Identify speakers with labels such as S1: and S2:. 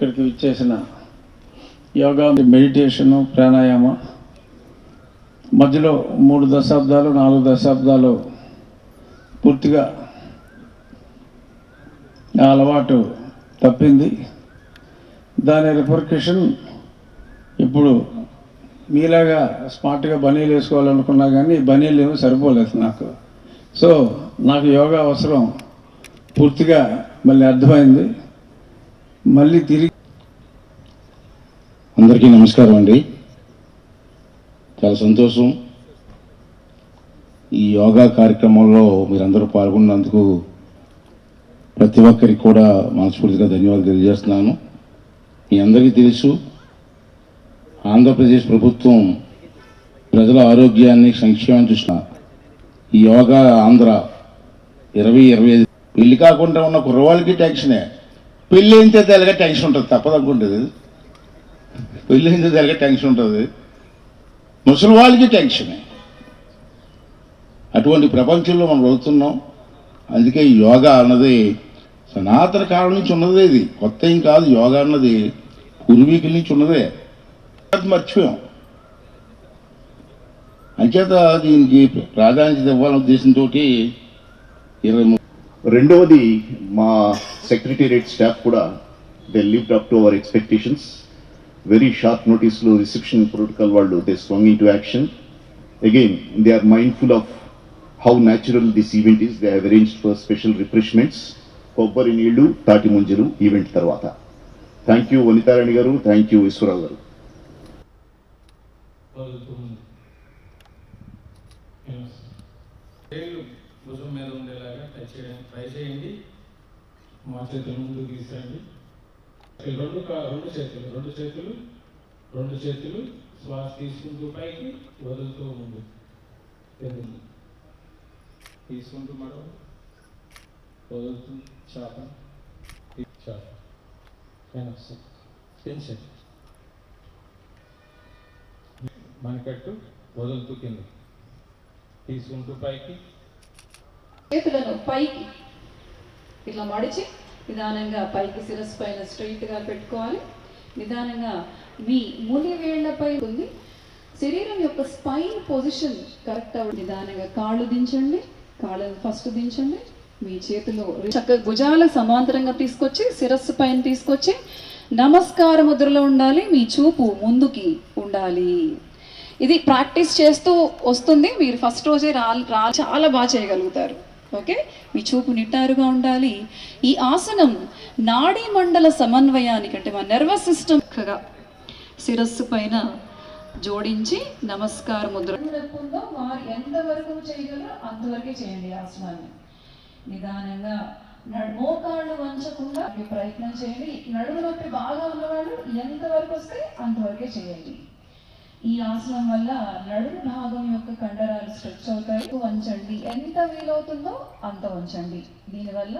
S1: ఇక్కడికి ఇచ్చేసిన యోగా మెడిటేషను ప్రాణాయామ మధ్యలో మూడు దశాబ్దాలు నాలుగు దశాబ్దాలు పూర్తిగా నా అలవాటు తప్పింది. దాని రిపర్కేషన్ ఇప్పుడు మీలాగా స్మార్ట్గా బనీలు వేసుకోవాలనుకున్నా కానీ బనీలు ఏమీ సరిపోలేదు నాకు. సో నాకు యోగా అవసరం పూర్తిగా మళ్ళీ అర్థమైంది. మళ్ళీ తిరిగి
S2: అందరికీ నమస్కారం అండి. చాలా సంతోషం. ఈ యోగా కార్యక్రమంలో మీరందరూ పాల్గొన్నందుకు ప్రతి ఒక్కరికి కూడా మనస్ఫూర్తిగా ధన్యవాదాలు తెలియజేస్తున్నాను. మీ అందరికీ తెలుసు ఆంధ్రప్రదేశ్ ప్రభుత్వం ప్రజల ఆరోగ్యాన్ని సంక్షేమం చూసిన ఈ యోగా ఆంధ్ర ఇరవై ఇరవై ఐదు. పెళ్ళి కాకుండా ఉన్న కుర్రవాళ్ళకి టెన్షనే పెళ్ళి అయితే తెలగా టెన్షన్ ఉంటుంది తప్పదనుకుంటుంది. పెళ్ళి అయితే తెలగా టెన్షన్ ఉంటుంది. ముసలి వాళ్ళకి టెన్షనే. అటువంటి ప్రపంచంలో మనం వెళ్తున్నాం. అందుకే యోగా అన్నది సనాతన కాలం నుంచి ఉన్నదే ఇది. కొత్త ఏం కాదు యోగా అన్నది పూర్వీకుల నుంచి ఉన్నదే. అది మర్చిపోయాం. అంచేత దీనికి ప్రాధాన్యత ఇవ్వాలనే ఉద్దేశంతో ఇరవై
S3: రెండవది మా సెక్రటేరియట్ స్టాఫ్ కూడా they lived up to our expectations very short నోటీస్లో reception protocol వాళ్ళు they sprang into action again they are mindful of how natural this event is they have arrange for special refreshments కొబ్బరి నీళ్ళు తాటి ముంజలు event తర్వాత. Thank you వనితారాణి గారు. Thank you Eswararao గారు.
S4: భుజం మీద ఉండేలాగా టచ్ చేయడానికి ట్రై చేయండి. మా చేతులు ముందుకు తీసండి ఈ రెండు కా- రెండు చేతులు రెండు చేతులు రెండు చేతులు శ్వాస తీసుకుంటూ పైకి వదులుతూ ముందు ఎదురు తీసుకుంటూ మరో వదులుతూ చాప. చాప. టెన్షన్ మనకట్టు వదులుతూ కింద. తీసుకుంటూ పైకి
S5: చేతులను పైకి ఇట్లా మడిచి నిదానంగా పైకి శిరస్సు పైన స్ట్రైట్గా పెట్టుకోవాలి. నిదానంగా మీ ముని వేళ్ళపై ఉంది. శరీరం యొక్క స్పైన్ పొజిషన్ కరెక్ట్ అవ్వడం నిదానంగా కాళ్ళు దించండి. కాళ్ళను ఫస్ట్ దించండి. మీ చేతిలో చక్కగా భుజాల సమాంతరంగా తీసుకొచ్చి శిరస్సు పైన తీసుకొచ్చి నమస్కార ముద్రలో ఉండాలి. మీ చూపు ముందుకి ఉండాలి. ఇది ప్రాక్టీస్ చేస్తూ వస్తుంది. మీరు ఫస్ట్ రోజే రా చాలా బాగా చేయగలుగుతారు. ఓకే? మీ చూపు నిట్టారుగా ఉండాలి. ఈ ఆసనం నాడీ మండల సమన్వయానికి అంటే మా నర్వస్ సిస్టమ్ చక్కగా శిరస్సు పైన జోడించి నమస్కార ముద్ర. ఉందో వారు ఎంతవరకు చేయగలరో అంతవరకే చేయండి ఆసనాన్ని. నిదానంగా మోకాళ్ళు వంచకుండా ప్రయత్నం చేయండి. నడుము నొప్పి బాగా ఉన్నవాళ్ళు ఎంతవరకు వస్తే అంతవరకే చేయండి. ఈ ఆసనం వల్ల నడుము భాగం యొక్క కండరాలు స్ట్రెచ్ అవుతాయి. వంచండి ఎంత వీలవుతుందో అంత వంచండి దీనివల్ల